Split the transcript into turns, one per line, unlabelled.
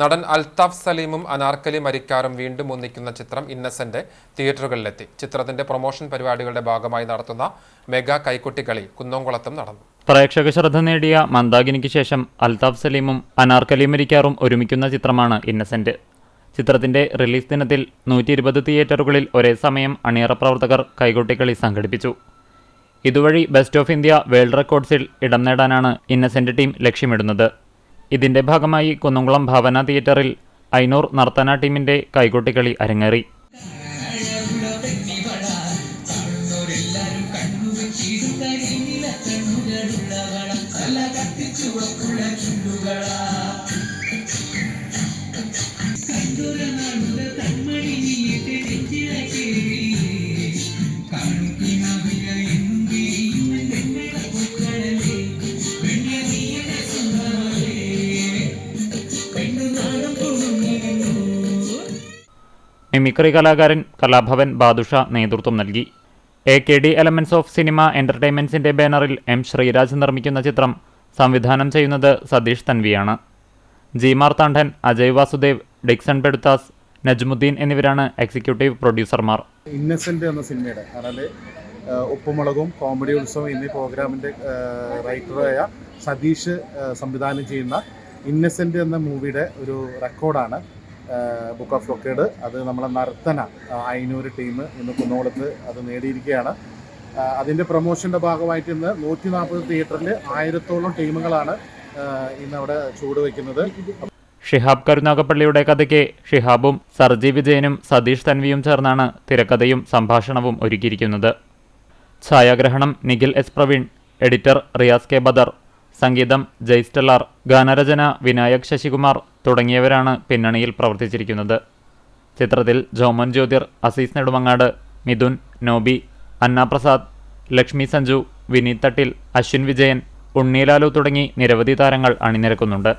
നടൻ അൽതാഫ് സലീമും അനാർക്കലി മരിക്കാറും വീണ്ടും ഒന്നിക്കുന്ന ചിത്രം ഇന്നസെന്റ് തിയേറ്ററുകളിലെത്തി. ചിത്രത്തിന്റെ പ്രൊമോഷൻ പരിപാടികളുടെ ഭാഗമായി നടത്തുന്ന മെഗാ കൈക്കുട്ടികളി കുന്നംകുളത്തും നടന്നു.
പ്രേക്ഷക ശ്രദ്ധ നേടിയ മന്ദാകിനിക്ക് ശേഷം അൽതാഫ് സലീമും അനാർക്കലി മരിക്കാറും ഒരുമിക്കുന്ന ചിത്രമാണ് ഇന്നസെന്റ്. ചിത്രത്തിന്റെ റിലീസ് ദിനത്തിൽ നൂറ്റി ഇരുപത് തിയേറ്ററുകളിൽ ഒരേ സമയം അണിയറ പ്രവർത്തകർ കൈകൊട്ടിക്കളി സംഘടിപ്പിച്ചു. ഇതുവഴി ബെസ്റ്റ് ഓഫ് ഇന്ത്യ വേൾഡ് റെക്കോർഡ്സിൽ ഇടം നേടാനാണ് ഇന്നസെന്റ് ടീം ലക്ഷ്യമിടുന്നത്. ഇതിന്റെ ഭാഗമായി കുന്നംകുളം ഭാവന തിയേറ്ററിൽ ഐനൂർ നർത്തന ടീമിന്റെ കൈകൊട്ടിക്കളി അരങ്ങേറി. മിമിക്രി കലാകാരൻ കലാഭവൻ ബാദുഷ നേതൃത്വം നൽകി. A K D elements of cinema എന്റർടൈൻമെന്റ്സിന്റെ ബാനറിൽ എം ശ്രീരാജ് നിർമ്മിക്കുന്ന ചിത്രം സംവിധാനം ചെയ്യുന്നത് സതീഷ് തൻവിയാണ്. ജി മാർത്താണ്ഡൻ അജയ് വാസുദേവ് ഡിക്സൺ പെടുത്താസ് നജ്മുദ്ദീൻ എന്നിവരാണ് എക്സിക്യൂട്ടീവ് പ്രൊഡ്യൂസർമാർ.
ഇന്നസെന്റ് എന്ന സിനിമയുടെ അതായത് ഉപ്പുമുളകും കോമഡി ഉത്സവം എന്നീ പ്രോഗ്രാമിന്റെ റൈറ്ററായ സതീഷ് സംവിധാനം ചെയ്യുന്ന ഇന്നസെന്റ് എന്ന മൂവിയുടെ ഒരു റെക്കോർഡാണ് ബുക്ക് ഓഫ് ലൊക്കേഡ് അത് നമ്മളെ നർത്തന ഏഹ്, അയിനൂര് ടീം ഇന്ന് കുന്നോളത്ത് അത് നേടിയിരിക്കുകയാണ്. അതിന്റെ പ്രൊമോഷന്റെ ഭാഗമായിട്ട് ഇന്ന് നൂറ്റി നാൽപ്പത് തിയേറ്ററിൽ ആയിരത്തോളം ടീമുകളാണ് ഇന്ന് അവിടെ ചൂടുവെക്കുന്നത്
ഷിഹാബ് കരുനാഗപ്പള്ളിയുടെ കഥയ്ക്ക് ഷിഹാബും സർജി വിജയനും സതീഷ് തൻവിയും ചേർന്നാണ് തിരക്കഥയും സംഭാഷണവും ഒരുക്കിയിരിക്കുന്നത്. ഛായാഗ്രഹണം Nikhil S Praveen editor Riyas K Badar. സംഗീതം ജയ്സ്റ്റലാർ ഗാനരചന വിനായക് ശശികുമാർ തുടങ്ങിയവരാണ് പിന്നണിയിൽ പ്രവർത്തിച്ചിരിക്കുന്നത്. ചിത്രത്തിൽ ജോമൻ ജ്യോതിർ അസീസ് നെടുമങ്ങാട് മിഥുൻ നോബി അന്നാപ്രസാദ് ലക്ഷ്മി സഞ്ജു വിനീത് തട്ടിൽ അശ്വിൻ വിജയൻ ഉണ്ണീലാലു തുടങ്ങി നിരവധി താരങ്ങൾ അണിനിരക്കുന്നുണ്ട്.